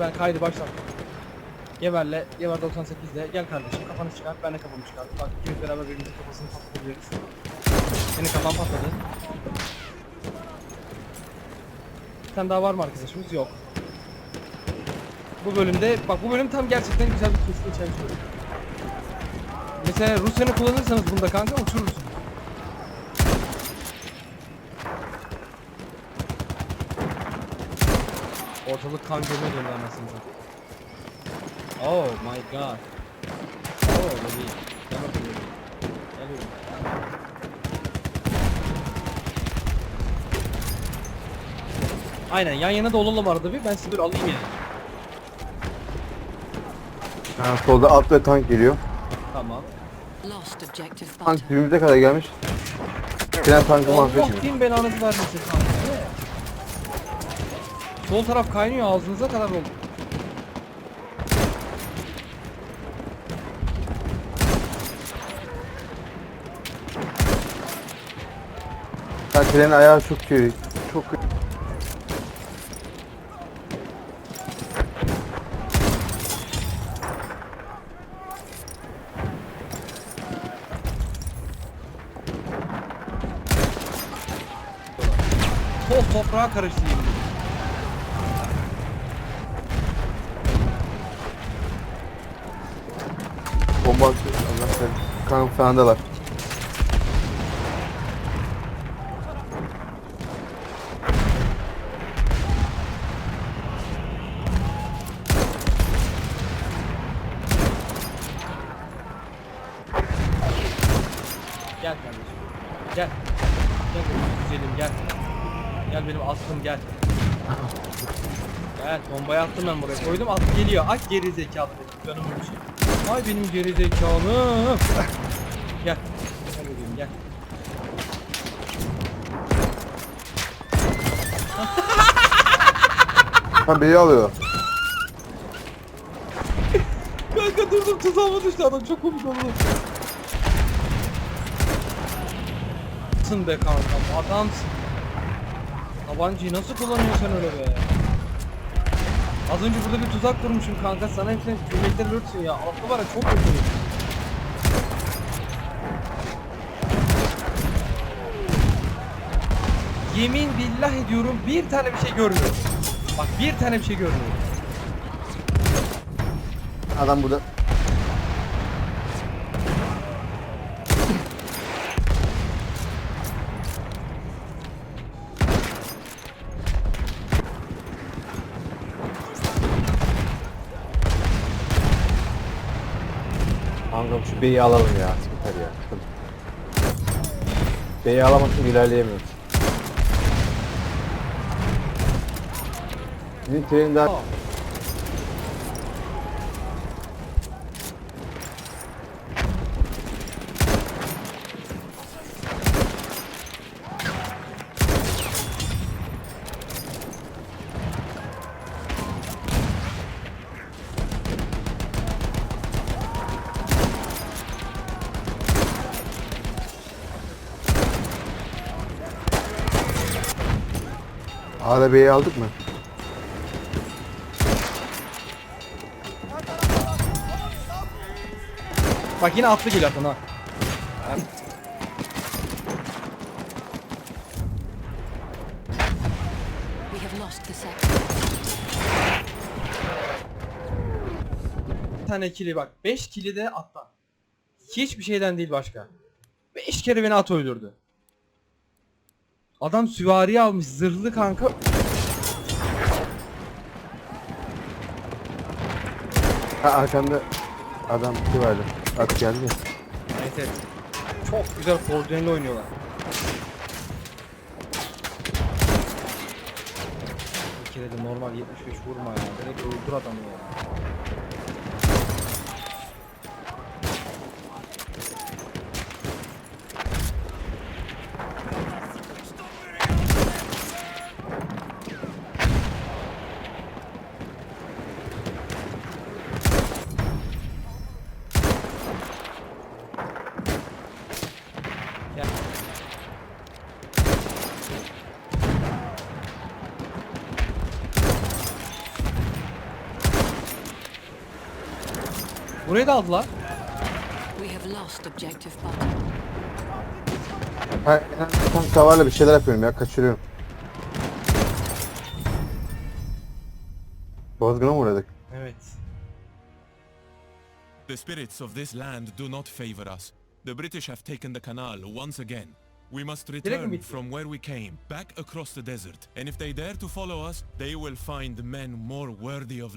Ben kaydı başlattım. Geberle, Geber 98'de gel kardeşim kafanı çıkar, ben de kafamı çıkar. Bak ikimiz beraber birbirimizin kafasını patlatabiliriz. Senin kafan patladı. Bir tane daha var mı arkadaşımız? Yok. Bu bölümde, bak bu bölüm tam gerçekten güzel bir challenge bölümü. Mesela Rusya'nı kullanırsanız bunda kanka uçurursun. Ortalık kan gölüne döndü anasını. Oh my god. Oh baby. Gel bakayım baby. Gel baby. Aynen yan yana da olalım arada bir ben sizi bir alayım yani. Ha, solda at ve tank geliyor. Tamam. Lost objective Tank dibimize kadar gelmiş. Tren tankı Allah mahvediyor. din belanızı vermesin kanka. Sol taraf kaynıyor ağzınıza kadar oldu. Ha, trenin ayağı çok kötü. Çok kötü. Toz toprağa karıştı yemin Bomba atıyor. Allah kahretsin. Kanka falandalar. Gel kardeşim. Gel. Gel benim güzelim gel. Gel benim aslım gel. Gel bombayı attım ben buraya koydum at geliyor. Ay geri zekalı benim canım şey. Ay benim geri zekalım. Gel. Gel bebeğim gel. Ha beni alıyor. Kanka durdum tuzağıma düştü adam çok komik oldu. Adamsın be kankam adamsın. Tabancayı nasıl kullanıyorsun sen öyle be? Az önce burada bir tuzak kurmuşum kanka sana hepsini cümlekler ölürsün ya. Aklı var ya çok kötü. Yemin billah ediyorum bir tane bir şey görmüyorum. Bak bir tane bir şey görmüyorum. Adam burada. Kankam şu B'yi alalım ya. Süper ya. B'yi alamazsak ilerleyemiyoruz. Bizim trenin daha... A'da B'yi aldık mı? Bak yine atlı geliyor atın ha. We have lost the sector. Bir tane kili bak. 5 kili de attan. Hiçbir şeyden değil başka. 5 kere beni at öldürdü. Adam süvari almış zırhlı kanka. Ha arkanda adam vardı. At geldi. Evet evet. Çok güzel koordineli oynuyorlar. Bir kere de normal 75 vurma ya. Direkt öldür adamı ya. Burayı da aldılar. We have lost objective button. Ha, tam kavarla bir şeyler yapıyorum ya kaçırıyorum. Bozguna mı uğradık? Evet. The spirits of this land do not favor us. The British have taken the canal once again. We must return bitti. from where we came, back across the desert. And if they dare to follow us, they will find men more worthy of